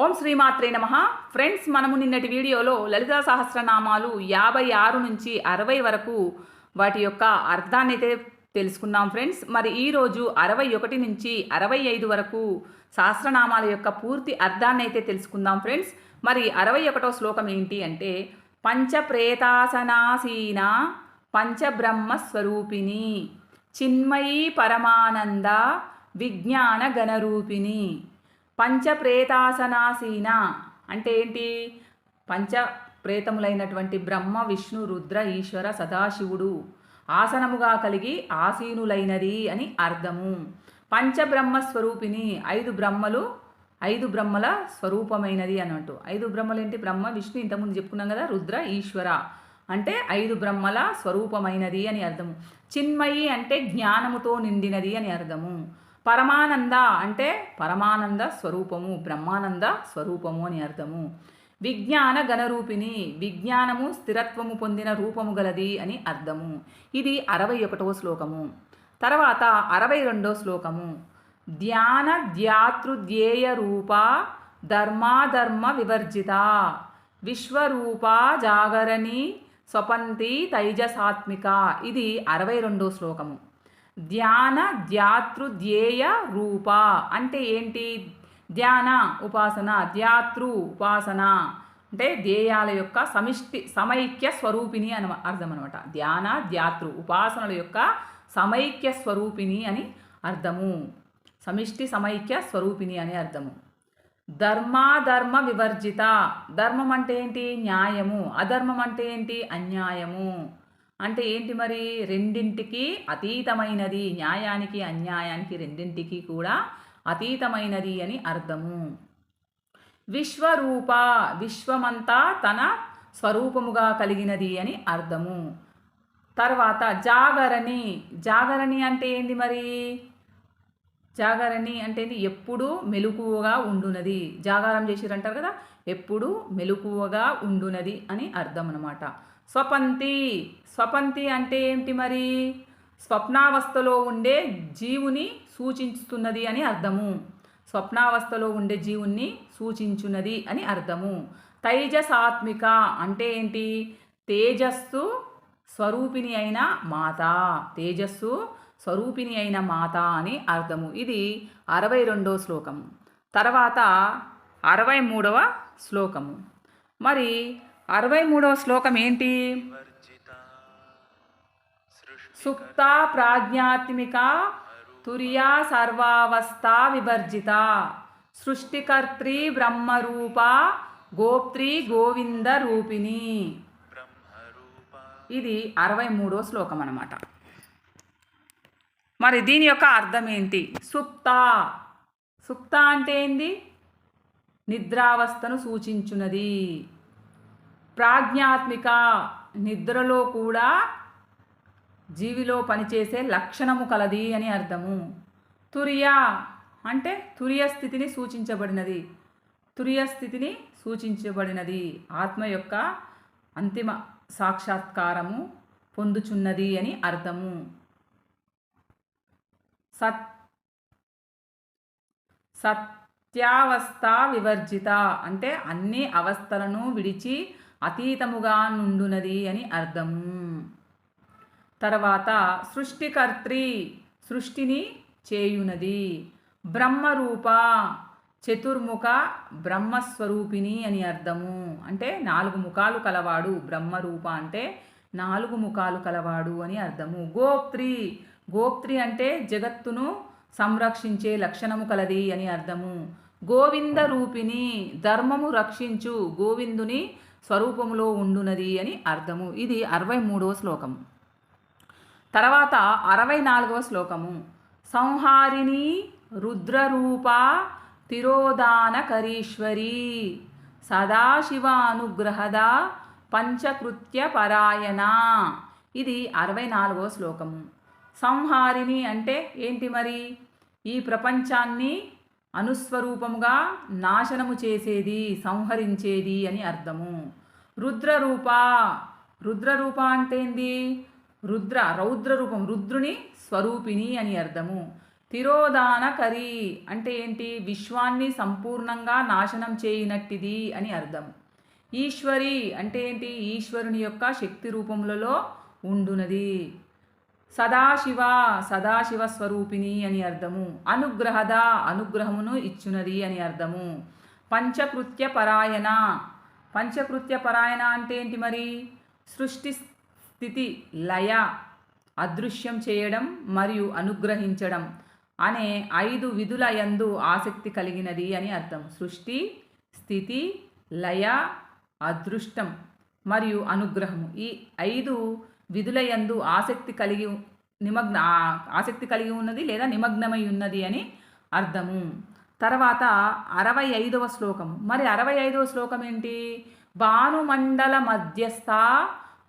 ఓం శ్రీమాత్రే నమ. ఫ్రెండ్స్ మనము నిన్నటి వీడియోలో లలితా సహస్రనామాలు యాభై ఆరు నుంచి అరవై వరకు వాటి యొక్క అర్థాన్ని అయితే తెలుసుకున్నాం ఫ్రెండ్స్. మరి ఈరోజు అరవై ఒకటి నుంచి అరవై ఐదు వరకు సహస్రనామాల యొక్క పూర్తి అర్థాన్ని అయితే తెలుసుకుందాం ఫ్రెండ్స్. మరి అరవై ఒకటో శ్లోకం ఏంటి అంటే పంచప్రేతాసనాసీన పంచబ్రహ్మ స్వరూపిణి చిన్మయీ పరమానంద విజ్ఞాన గణరూపిణి పంచప్రేతాసనాసీన? అంటే ఏంటి? పంచ ప్రేతములైనటువంటి బ్రహ్మ విష్ణు రుద్ర ఈశ్వర సదాశివుడు ఆసనముగా కలిగి ఆసీనులైనది అని అర్థము. పంచబ్రహ్మ స్వరూపిణి ఐదు బ్రహ్మలు ఐదు బ్రహ్మల స్వరూపమైనది అన్నట్టు. ఐదు బ్రహ్మలేంటి? బ్రహ్మ విష్ణు ఇంతకుముందు చెప్పుకున్నాం కదా రుద్ర ఈశ్వర. అంటే ఐదు బ్రహ్మల స్వరూపమైనది అని అర్థము. చిన్మయి అంటే జ్ఞానముతో నిండినది అని అర్థము. పరమానంద అంటే పరమానంద స్వరూపము బ్రహ్మానంద స్వరూపము అని అర్థము. విజ్ఞాన గణరూపిణి విజ్ఞానము స్థిరత్వము పొందిన రూపము గలది అని అర్థము. ఇది అరవై ఒకటవ శ్లోకము. తర్వాత అరవై రెండో శ్లోకము. ధ్యాన ధ్యాతృధ్యేయ రూప ధర్మాధర్మ వివర్జిత. విశ్వరూప జాగరణి స్వపంతి తైజసాత్మిక. ఇది అరవై రెండో శ్లోకము. ధ్యాన ధ్యాతృ ధ్యేయ రూప అంటే ఏంటి? ధ్యాన ఉపాసన ధ్యాతృ ఉపాసన అంటే ధ్యేయాల యొక్క సమిష్టి సమైక్య స్వరూపిణి అని అర్థం అనమాట ధ్యాన ధ్యాతృ ఉపాసనల యొక్క సమైక్య స్వరూపిణి అని అర్థము. సమిష్టి సమైక్య స్వరూపిణి అని అర్థము. ధర్మాధర్మ వివర్జిత. ధర్మం అంటే ఏంటి? న్యాయము. అధర్మం అంటే ఏంటి? అన్యాయము. అంటే ఏంటి మరి? రెండింటికి అతీతమైనది న్యాయానికి అన్యాయానికి రెండింటికి కూడా అతీతమైనది అని అర్థము. విశ్వరూప విశ్వమంతా తన స్వరూపముగా కలిగినది అని అర్థము. తర్వాత జాగరణి. జాగరణి అంటే ఏంది మరి? జాగరణి అంటే ఏంది? ఎప్పుడు మెలకువగా ఉండునది. జాగారం చేసిరంటారు కదా? ఎప్పుడు మెలకువగా ఉండునది అని అర్థం అనమాట స్వపంతి. స్వపంతి అంటే ఏంటి మరి? స్వప్నావస్థలో ఉండే జీవుని సూచిస్తున్నది అని అర్థము. స్వప్నావస్థలో ఉండే జీవుణ్ణి సూచించున్నది అని అర్థము. తైజసాత్మిక అంటే ఏంటి? తేజస్సు స్వరూపిణి అయిన మాత. తేజస్సు స్వరూపిణి అయిన మాత అని అర్థము. ఇది అరవై రెండో శ్లోకము. తర్వాత అరవై మూడవ శ్లోకము. మరి అరవై మూడవ శ్లోకం ఏంటి? సుప్త ప్రాజ్ఞాత్మిక తుర్యా సర్వావస్థ వివర్జిత. సృష్టికర్త్రి బ్రహ్మరూప గోప్త్రి గోవింద రూపిణి. ఇది అరవై మూడో శ్లోకం అన్నమాట. మరి దీని యొక్క అర్థం ఏంటి? సుప్త. సుప్త అంటే ఏంది? నిద్రావస్థను సూచించున్నది ప్రాజ్ఞాత్మిక నిద్రలో కూడా జీవిలో పనిచేసే లక్షణము కలది అని అర్థము. తురియా అంటే తురియ స్థితిని సూచించబడినది. తురియ స్థితిని సూచించబడినది. ఆత్మ యొక్క అంతిమ సాక్షాత్కారము పొందుచున్నది అని అర్థము. సత్ సత్యావస్థ వివర్జిత అంటే అన్ని అవస్థలను విడిచి అతీతముగా నుండునది అని అర్థము తర్వాత సృష్టికర్త్రి సృష్టిని చేయునది. బ్రహ్మరూప చతుర్ముఖ బ్రహ్మస్వరూపిణి అని అర్థము. అంటే నాలుగు ముఖాలు కలవాడు. బ్రహ్మరూప అంటే నాలుగు ముఖాలు కలవాడు అని అర్థము. గోప్త్రి గోప్త్రి అంటే జగత్తును సంరక్షించే లక్షణము కలది అని అర్థము. గోవింద రూపిణి ధర్మము రక్షించు గోవిందుని స్వరూపములో ఉండునది అని అర్థము. ఇది అరవై మూడవ శ్లోకము. తర్వాత అరవై నాలుగవ శ్లోకము. సంహారిణి రుద్రరూప తిరోదానకరీశ్వరి సదాశివానుగ్రహద పంచకృత్య పరాయణ ఇది అరవై నాలుగవ శ్లోకము. సంహారిణి అంటే ఏంటి మరి? ఈ ప్రపంచాన్ని అనుస్వరూపముగా నాశనము చేసేది సంహరించేది అని అర్థము. రుద్రరూప రుద్రరూప అంటే ఏంది రుద్ర రౌద్ర రూపం రుద్రుని స్వరూపిణి అని అర్థము. తిరోధానకరి అంటే ఏంటి? విశ్వాన్ని సంపూర్ణంగా నాశనం చేయనట్టిది అని అర్థం. ఈశ్వరి అంటే ఏంటి? ఈశ్వరుని యొక్క శక్తి రూపములలో ఉండునది. సదాశివ సదాశివ స్వరూపిణి అని అర్థము. అనుగ్రహద అనుగ్రహమును ఇచ్చునది అని అర్థము. పంచకృత్య పరాయణ. పంచకృత్య పరాయణ అంటే ఏంటి మరి? సృష్టి స్థితి లయ అదృశ్యం చేయడం మరియు అనుగ్రహించడం అనే ఐదు విధుల యందు ఆసక్తి కలిగినది అని అర్థం. సృష్టి స్థితి లయ అదృష్టం మరియు అనుగ్రహము. ఈ ఐదు విధుల యందు ఆసక్తి కలిగి నిమగ్న ఆసక్తి కలిగి ఉన్నది లేదా నిమగ్నమై ఉన్నది అని అర్థము. తర్వాత అరవై ఐదవ శ్లోకము. మరి అరవై ఐదవ శ్లోకం ఏంటి? భానుమండల మధ్యస్థ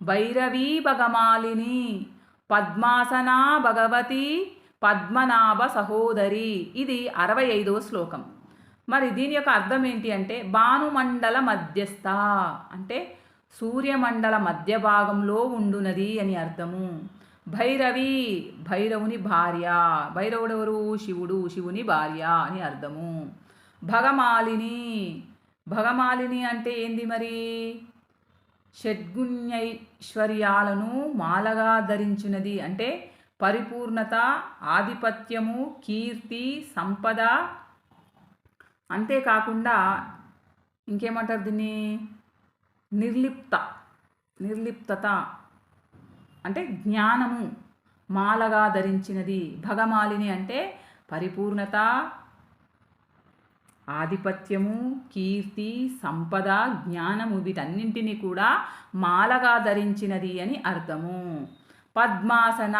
భైరవీ భగమాలిని పద్మాసనా భగవతి పద్మనాభ సహోదరి. ఇది అరవై ఐదవ శ్లోకం. మరి దీని యొక్క అర్థం ఏంటి అంటే భానుమండల మధ్యస్థ అంటే సూర్యమండల మధ్య భాగంలో ఉండునది అని అర్థము. భైరవి భైరవుని భార్య. భైరవుడెవరు? శివుడు శివుని భార్య అని అర్థము. భగమాలిని. భగమాలిని అంటే ఏంది మరి? షడ్గుణ్యైశ్వర్యాలను మాలగా ధరించినది అంటే పరిపూర్ణత ఆధిపత్యము కీర్తి సంపద అంతేకాకుండా ఇంకేమంటారు దీన్ని? నిర్లిప్త నిర్లిప్తత అంటే జ్ఞానము మాలగా ధరించినది. భగమాలిని అంటే పరిపూర్ణత ఆధిపత్యము కీర్తి సంపద జ్ఞానము వీటన్నింటినీ కూడా మాలగా ధరించినది అని అర్థము. పద్మాసన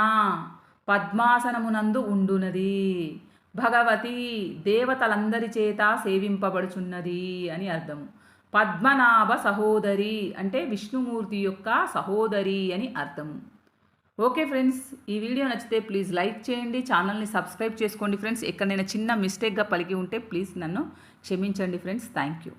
పద్మాసనమునందు ఉండునది. భగవతి దేవతలందరి చేత సేవింపబడుచున్నది అని అర్థము. పద్మనాభ సహోదరి అంటే విష్ణుమూర్తి యొక్క సహోదరి అని అర్థం. ఓకే ఫ్రెండ్స్ ఈ వీడియో నచ్చితే ప్లీజ్ లైక్ చేయండి ఛానల్ని సబ్స్క్రైబ్ చేసుకోండి ఫ్రెండ్స్. ఎక్కడైనా చిన్న మిస్టేక్గా పలికి ఉంటే ప్లీజ్ నన్ను క్షమించండి ఫ్రెండ్స్. Thank you.